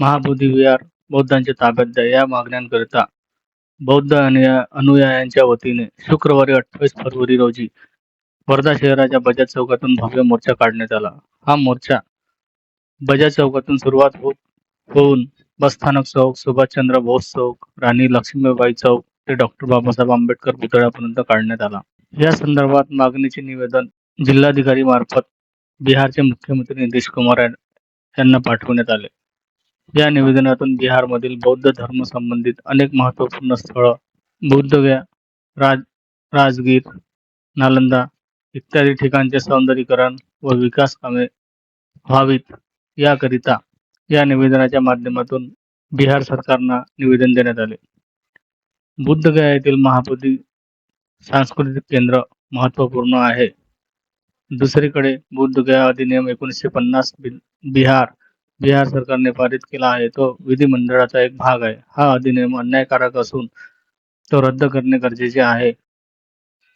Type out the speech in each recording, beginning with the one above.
महाबोधी विहार बौद्धांच्या ताब्यात द्या या मागण्यांकरिता बौद्ध अनुयायांच्या वतीने शुक्रवारी अठ्ठावीस फरवरी रोजी वर्धा शहराच्या बजाज चौकातून भव्य मोर्चा काढण्यात आला. हा मोर्चा बजाज चौकातून सुरुवात हो होऊन बसस्थानक चौक सुभाषचंद्र बोस चौक राणी लक्ष्मीबाई चौक ते डॉक्टर बाबासाहेब आंबेडकर पुतळ्यापर्यंत काढण्यात आला. या संदर्भात मागणीचे निवेदन जिल्हाधिकारी मार्फत बिहारचे मुख्यमंत्री नितीश कुमार यांना पाठवण्यात आले. या निवेदनातून बिहारमधील बौद्ध धर्म संबंधित अनेक महत्त्वपूर्ण स्थळं बुद्धगया राज राजगीर नालंदा इत्यादी ठिकाणचे सौंदर्यीकरण व विकास कामे व्हावीत. याकरिता या निवेदनाच्या माध्यमातून बिहार सरकारना निवेदन देण्यात आले. बुद्धगया येथील महाबोधी सांस्कृतिक केंद्र महत्त्वपूर्ण आहे. दुसरीकडे बुद्धगया अधिनियम एकोणीसशे पन्नास बि- बिहार बिहार सरकारने पारित केला आहे. तो विधिमंडळाचा एक भाग आहे. हा अधिनियम अन्यायकारक असून तो रद्द करणे गरजेचे आहे.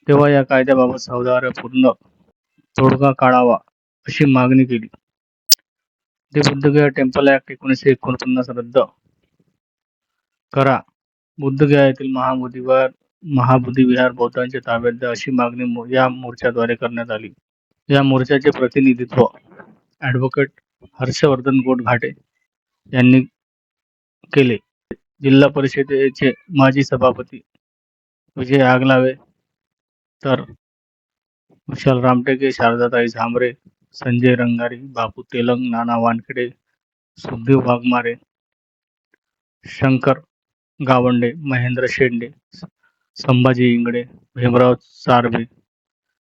तेव्हा या कायद्याबाबत सावधानपूर्ण तोडगा काढावा अशी मागणी केली. ते बुद्धगया टेम्पल ऍक्ट एकोणीसशे एकोणपन्नास रद्द करा. बुद्धगया येथील महाबोधी विहार विहार बौद्धांच्या ताब्यात द्या अशी मागणी या मोर्चाद्वारे करण्यात आली. या मोर्चाचे प्रतिनिधित्व ॲडव्होकेट हर्षवर्धन गोडघाटे यांनी केले. जिल्हा परिषदेचे माजी सभापती विजय आगलावे तर विशाल रामटेके शारदाताई झांबरे संजय रंगारी बापू तेलंग नाना वानखेडे सुखदेव वाघमारे शंकर गावंडे महेंद्र शेंडे संभाजी इंगडे भीमराव सारबे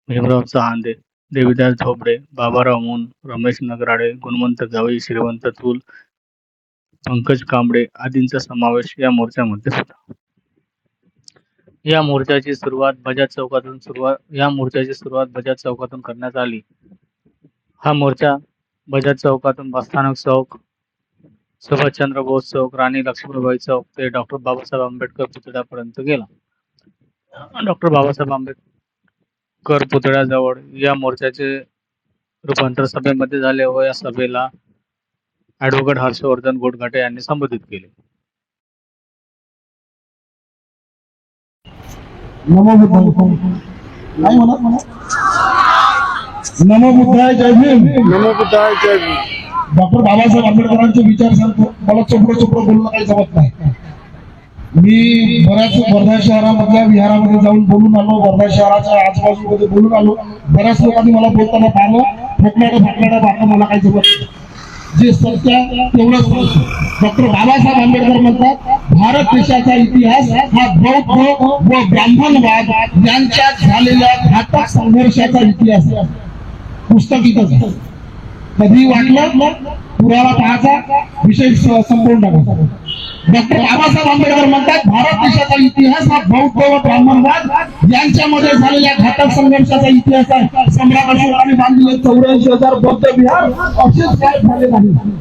भीमराव चहांदे देवीदास झोपडे बाबाराव मुन रमेश नगराडे गुणवंत गावी श्रीवंत तुल पंकज कांबळे आदींचा समावेश या मोर्चामध्ये होता. या मोर्चाची सुरुवात बजाज चौकातून सुरुवात या मोर्चाची सुरुवात बजाज चौकातून करण्यात आली. हा मोर्चा बजाज चौकातून बसस्थानक चौक सुभाषचंद्र बोस चौक राणी लक्ष्मीबाई चौक ते डॉक्टर बाबासाहेब आंबेडकर पुतळ्यापर्यंत गेला. डॉक्टर बाबासाहेब आंबेडकर पुतळ्याजवळ या मोर्चाचे रूपांतर सभेमध्ये झाले व या सभेला ॲडव्होकेट हर्षवर्धन गोडघाटे यांनी संबोधित केले. नमो बुद्धाय. नाही म्हणत म्हणत नमो बुद्धाय जय भीम. नमो बुद्धाय जय भीम. डॉक्टर बाबासाहेब आंबेडकरांचे विचार सांगतो मला चोपडं चोपडं बोलणं काही जमत नाही. मी बऱ्याच वर्धा शहरामधल्या विहारामध्ये जाऊन बोलून आलो वर्धा शहराच्या आजूबाजूमध्ये बोलून आलो. बऱ्याच लोकांनी मला बोलताना पाहिलं ठोकणारं फाटणारं बाका मला काही जमत जे सत्य तेवढंच डॉक्टर बाबासाहेब आंबेडकर म्हणतात भारत देशाचा इतिहास हा बौद्ध व ब्राह्मणवाद यांच्यात झालेल्या घातक संघर्षाचा इतिहास आहे. पुस्तक इथंच कधी वाटलं पुरावा पाहायचा विषय संपवून टाकायचा. डॉक्टर बाबासाहेब आंबेडकर म्हणतात भारत देशाचा इतिहास हा बौद्ध व ब्राह्मणवाद. यांच्यामध्ये झालेल्या घातक संघर्षाचा इतिहास आहे. सम्राट अशोकाने बांधलेले चौऱ्याऐंशी हजार बौद्ध विहार. असेच काय झाले नाही.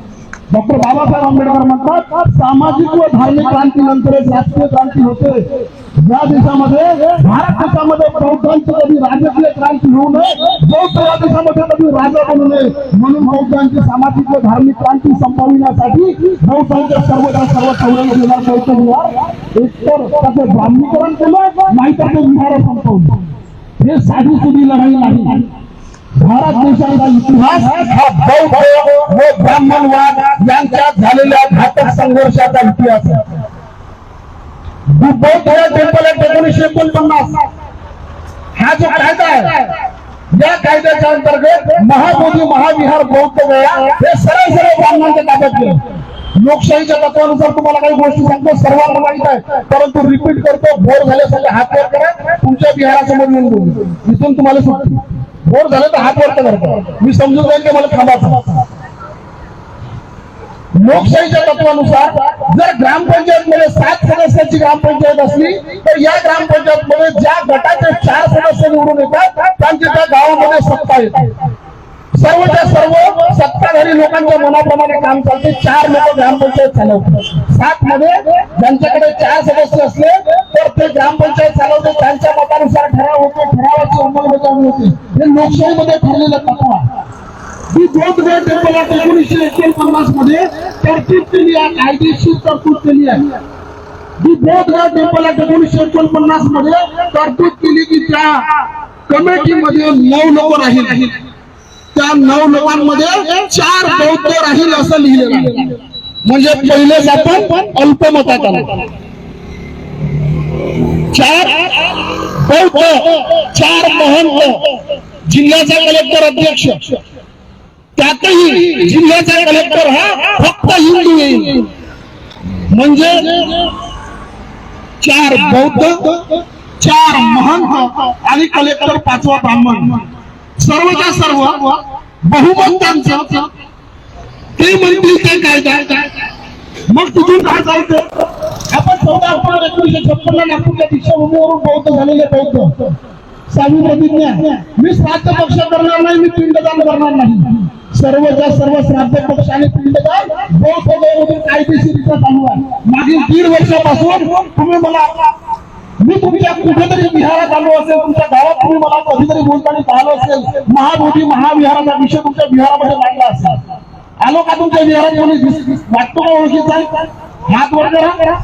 डॉक्टर बाबासाहेब आंबेडकर म्हणतात सामाजिक व धार्मिक क्रांती क्रांतीनंतरच राष्ट्रीय क्रांती होते. या देशामध्ये भारत देशामध्ये बौद्धांची कधी राजकीय क्रांती होऊ नये बौद्ध या देशामध्ये कधी राजा बनू नये. म्हणून बौद्धांची सामाजिक व धार्मिक क्रांती संपविण्यासाठी बौद्धांच्या सर्वदा सर्व चौऱ्याऐंशी हजार बौद्ध विहार. एकतर त्याचं ब्राह्मीकरण केलं नाही तर ते विहार संपवलं हे साधी सुधी लढाई नाही. भारत देशाचा इतिहास हा बौद्ध व ब्राह्मणवाद यांच्यात झालेल्या घातक संघर्षाचा इतिहास बौद्ध टेम्पल ऍक्ट एकोणीसशे एकोणपन्नास. हा जो कायदा आहे या कायद्याच्या अंतर्गत महाबोधी महाविहार बौद्ध गया हे सरळ सरळ ब्राह्मणांच्या ताब्यात गेलं. लोकशाहीच्या तत्वानुसार तुम्हाला काही गोष्टी सांगतो सर्वांना माहीत आहे. परंतु रिपीट करतो बोर झाल्यासाठी हात वर करा तुमच्या बिहारासमोर येऊन बोलू. इथून तुम्हाला सुट्टी बोर झालं तर हात वर करतो. मी समजून जाईल की मला थांबायचं लोकशाहीच्या तत्वानुसार जर ग्रामपंचायत मध्ये सात सदस्याची ग्रामपंचायत असली तर या ग्रामपंचायत मध्ये ज्या गटाचे चार सदस्य निवडून येतात त्यांची त्या गावामध्ये सत्ता येते. सर्वच्या सर्व सत्ताधारी लोकांच्या मनाप्रमाणे काम चालते. चार लोक ग्रामपंचायत चालवतात सात मध्ये ज्यांच्याकडे चार सदस्य असले तर ते ग्रामपंचायत चालवते त्यांच्या मतानुसार ठराव होतो. ठरावाची अंमलबजावणी होते. हे लोकशाहीमध्ये ठरलेलं तत्व आहे. ही वेळ टेम्पलात एकोणीसशे एकोणपन्नासमध्ये तरतूद केली आहे. कायदेशीर तरतूद केली आहे. ही बोधगड टेम्पलात एकोणीसशे एकोणपन्नासमध्ये तरतूद केली की त्या कमिटीमध्ये नऊ लोक राहील. त्या नऊ लोकांमध्ये चार बौद्ध राहील असं लिहिलेलं आहे. म्हणजे पहिलेच आपण अल्पमतात आलो चार बौद्ध चार महंत जिल्ह्याचा कलेक्टर अध्यक्ष. त्यातही जिल्ह्याचा कलेक्टर हा फक्त हिंदू येईल म्हणजे चार बौद्ध चार महंत आणि कलेक्टर पाचवा ब्राह्मण. सर्वच्या सर्व बहुमत त्यांचं. ते म्हणतील ते काय मग तिथून काय जायचं? आपण चौदा ऑक्टोबर एकोणीशे छप्पनला नागपूरच्या दीक्षाभूमीवरून बौद्ध झालेले बौद्ध. सावी प्रतिज्ञा. मी श्राद्ध पक्ष करणार नाही मी पिंडदान करणार नाही. सर्वच्या सर्व श्राद्ध पक्ष आणि पिंडदान बौद्ध कायदेशीर कायदेशीरित्या चालू आहे. मागील दीड वर्षापासून तुम्ही मला मी तुमच्या कुठेतरी विहारात आलो असेल तुमच्या गावात तुम्ही मला कधीतरी बोलताना पाहिलं असेल महाबोधी महाविहाराचा विषय तुमच्या विहारामध्ये मांडला असेल. आलो का तुमच्या विहारात कोणी वाटतो का ओळखीचा? हात वर करा.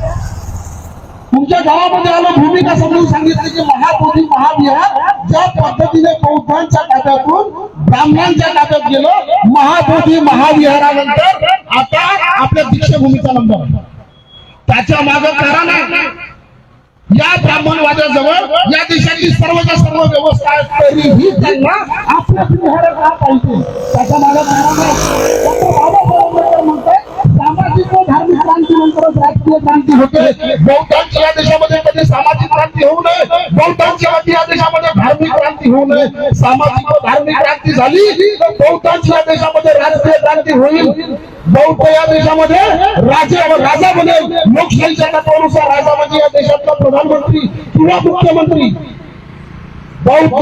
तुमच्या गावामध्ये आलो भूमिका समजून सांगितली की महाबोधी महाविहार ज्या पद्धतीने बौद्धांच्या ताब्यातून ब्राह्मणांच्या ताब्यात गेलं महाबोधी महाविहारानंतर आता आपल्या दीक्षाभूमीचा नंबर. त्याच्या माग कारण आहे. या ब्राह्मणवाद्याजवळ या देशातली सर्वच्या सर्व व्यवस्था आहे तरीही त्यांना आपल्या विहार का पाहिजे. त्याच्यामागे बाबासाहेब म्हणतात सामाजिक व धार्मिक क्रांतीनंतरच राजकीय क्रांती होते. बौद्धांची या देशामध्ये कधी सामाजिक क्रांती होऊ नये. बौद्धांची कधी या देशामध्ये धार्मिक क्रांती होऊ नये. सामाजिक व धार्मिक क्रांती झाली तर बौद्धांची या देशामध्ये राजकीय क्रांती होईल. बौद्ध या देशामध्ये राजे राजा बनेल लोकशाहीच्या तत्वानुसार राजा म्हणजे या देशातला प्रधानमंत्री किंवा मुख्यमंत्री. बौद्ध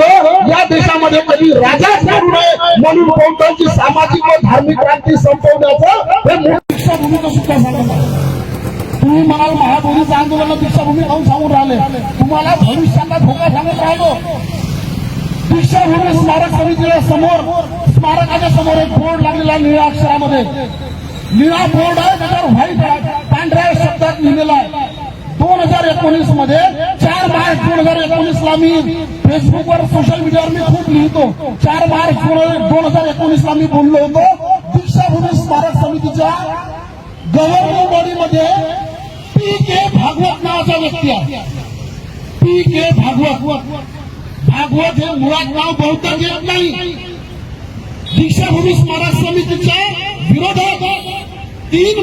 या देशामध्ये कधी राजाच करू नये म्हणून बौद्धांची सामाजिक व धार्मिक क्रांती संपवण्याचं हे मोठं दीक्षाभूमीचं सुद्धा सांगत तुम्ही म्हणाल महाभूमीचं आंदोलन दीक्षाभूमी काऊन सांगून राहिले. तुम्हाला भविष्याचा धोका सांगत राहिलो. दीक्षाभूमी स्मारक समितीला समोर स्मारकाच्या समोर एक बोर्ड लागलेला निळ्या अक्षरामध्ये. निळा बोर्ड आहे त्याच्यावर व्हाईट पांढऱ्या शब्दात लिहिलेला आहे. दोन हजार एकोणीसमध्ये चार मार्च दोन हजार एकोणीस ला मी फेसबुकवर सोशल मीडियावर मी खूप लिहितो. चार मार्च दोन हजार एकोणीस ला मी बोललो होतो. दीक्षाभूमी स्मारक समितीच्या गव्हर्निंग बॉडीमध्ये पी के भागवत नावाचा व्यक्ती आहे. पी के भागवत. भागवत हे मुळात नाव बौद्ध येत नाही. दीक्षाभूमी स्मारक समितीच्या विरोधात तीन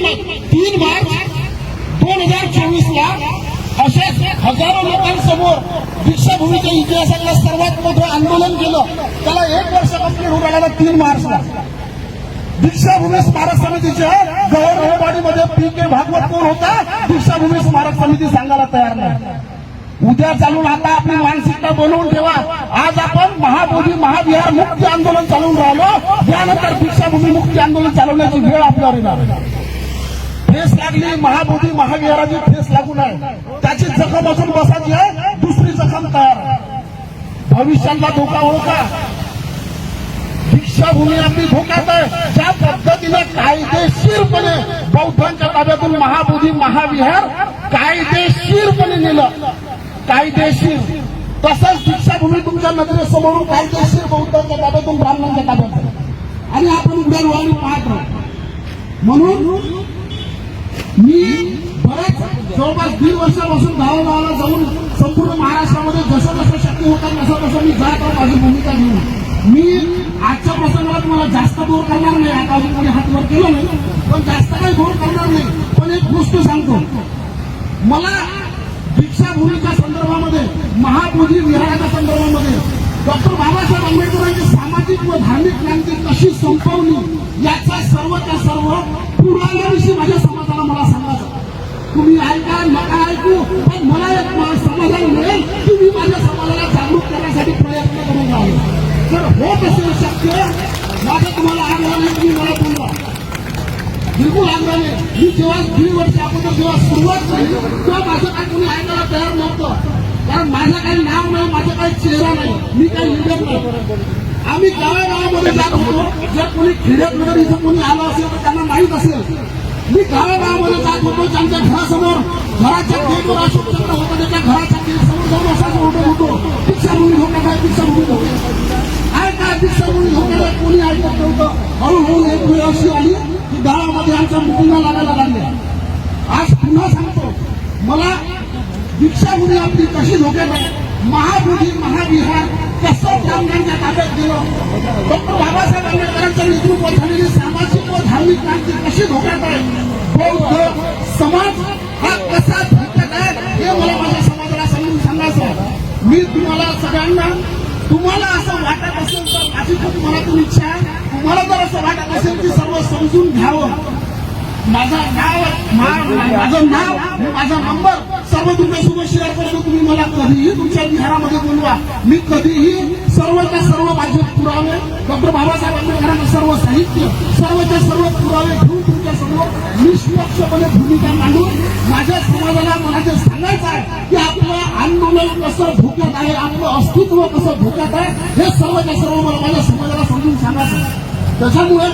तीन मार्च दोन हजार चोवीस ला असेच हजारो लोकांसमोर दीक्षाभूमीच्या इतिहासातलं सर्वात मोठं आंदोलन केलं. त्याला एक वर्ष कंप्लीट होऊ आला तीन मार्चला. दीक्षाभूमी स्मारक समितीच्या गव्हर्नमेंट बॉडीमध्ये पी के भागवत कोण होता? दीक्षाभूमी स्मारक समिती सांगायला तयार नाही. उद्या चालून आता आपली मानसिकता बनवून ठेवा. आज आपण महाबोधी महाविहार मुक्ती आंदोलन चालवून राहिलो. त्यानंतर दीक्षाभूमी मुक्ती आंदोलन चालवण्याची वेळ आपल्यावर येणार फेस लागली महाबोधी महाविहाराची फेस लागू नये. त्याची जखम असून बसायची आहे. दुसरी जखम तयार आहे. भविष्यातला धोका का दीक्षाभूमी आपली धोक्यात आहे. ज्या पद्धतीने कायदेशीरपणे बौद्धांच्या ताब्यातून महाबोधी महाविहार कायदेशीरपणे नेलं. कायदेशीर तसंच दीक्षाभूमी तुमच्या नजरेसमोरून कायदेशीर बौद्धांच्या ताब्यातून ब्राह्मणांच्या ताब्यात आहे. आणि आपण उद्या डोळ्यांनी पाहत राहतो म्हणून मी बरेच जवळपास दीड वर्षापासून गावागावाला जाऊन संपूर्ण महाराष्ट्रामध्ये जसं जसं शक्य होतं तसं तसं मी जात आहोत माझी भूमिका घेऊन मी आजच्या प्रसंगाला तुम्हाला जास्त बोर करणार नाही. आता अजून कोणी हात वर केलं नाही. पण जास्त काही बोर करणार नाही. पण एक गोष्ट सांगतो. मला दीक्षाभूमीच्या संदर्भामध्ये महाबोधी विहाराच्या संदर्भामध्ये डॉक्टर बाबासाहेब आंबेडकरांची सामाजिक व धार्मिक क्रांती कशी संपवली याचा सर्वच्या सर्व पुराव्याविषयी माझ्या समाजाला मला सांगायचं तुम्ही ऐका नका ऐकू पण मला एक समाधान मिळेल की मी माझ्या समाजाला जागरूक करण्यासाठी प्रयत्न करून राहिले. तर होत असेल शक्य माझं तुम्हाला आग्रह नाही की मला बोलवा. बिलकुल आग्रह नाही मी जेव्हा दीड वर्ष अगोदर जेव्हा सुरुवात झाली तेव्हा माझं काही कोणी ऐकायला तयार नव्हतं. कारण माझं काही नाव नाही माझा काही चेहरा नाही मी काही लिडर नाही. आम्ही गावागावामध्ये जात होतो. जर कोणी खेड्यात वगैरे इथं कोणी आलं असेल तर त्यांना माहीत असेल. मी गावागावामध्ये जात होतो त्यांच्या घरासमोर घराच्या गेटवर अशोक चक्र होतं त्याच्या घराच्या गेट समोर जाऊन असाच ओरडत होतो. दीक्षाभूमी धोक्यात आहे दीक्षाभूमी धोक्यात आहे. आहे काय दीक्षाभूमी धोक्यात आहे? कोणी ऐकत नव्हतं. हळूहळू एक वेळ अशी आली. गावामध्ये आमच्या मुलींना लागायला लागल्या आज पुन्हा सांगतो मला दीक्षाभूमी आपली कशी धोक्यात आहे महाबोधी महाविहार कसं ब्राह्मणांच्या ताब्यात गेलं. डॉक्टर बाबासाहेब आंबेडकरांच्या नेतृत्व झालेली सामाजिक व धार्मिक क्रांती कशी धोक्यात आहे? बौद्ध समाज हा कसा धोक्यात आहे? हे मला माझ्या समाजाला समजून सांगायचं आहे. मी तुम्हाला सगळ्यांना तुम्हाला असं वाटत असेल तर माझी खूप मनातून इच्छा आहे. तुम्हाला जर असं वाटत असेल की सर्व समजून घ्यावं. माझं नाव माझं नाव माझा नंबर सर्व तुमच्यासोबत शेअर करतो तुम्ही मला कधीही तुमच्या घरामध्ये बोलवा. मी कधीही सर्वच्या सर्व माझे पुरावे. डॉक्टर बाबासाहेब आंबेडकरांचं सर्व साहित्य सर्वच्या सर्व पुरावे घेऊन तुमच्यासमोर निष्पक्षपणे भूमिका मांडून माझ्या समाजाला मला जे सांगायचं आहे की आपलं आंदोलन कसं धोक्यात आहे आपलं अस्तित्व कसं धोक्यात आहे हे सर्वच्या सर्व मला माझ्या समाजाला समजून सांगायचं आहे. त्याच्यामुळे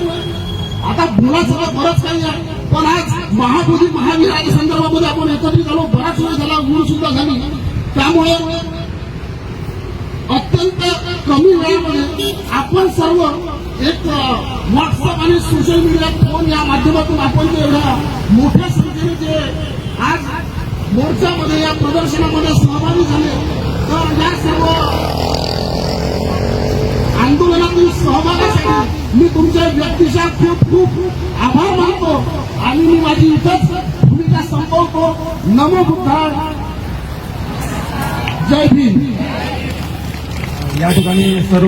आता बोलायचं बरंच काही आहे. पण आज महाबोधी महावीराच्या संदर्भामध्ये आपण एकत्रित आलो बराच वेळ झाला गुण सुद्धा झाली. त्यामुळे अत्यंत कमी वेळामध्ये आपण सर्व एक व्हॉट्सअप आणि सोशल मीडिया फोन या माध्यमातून आपण जे एवढ्या मोठ्या संख्येने जे आज मोर्चामध्ये या प्रदर्शनामध्ये सहभागी झाले तर या सर्व आंदोलनातील सहभागासाठी मी तुमच्या व्यक्तिशा खूप खूप आभार मानतो आणि मी माझी इथंच भूमिका संपवतो. नमो बुद्धाय. जय भीम. या ठिकाणी सर्व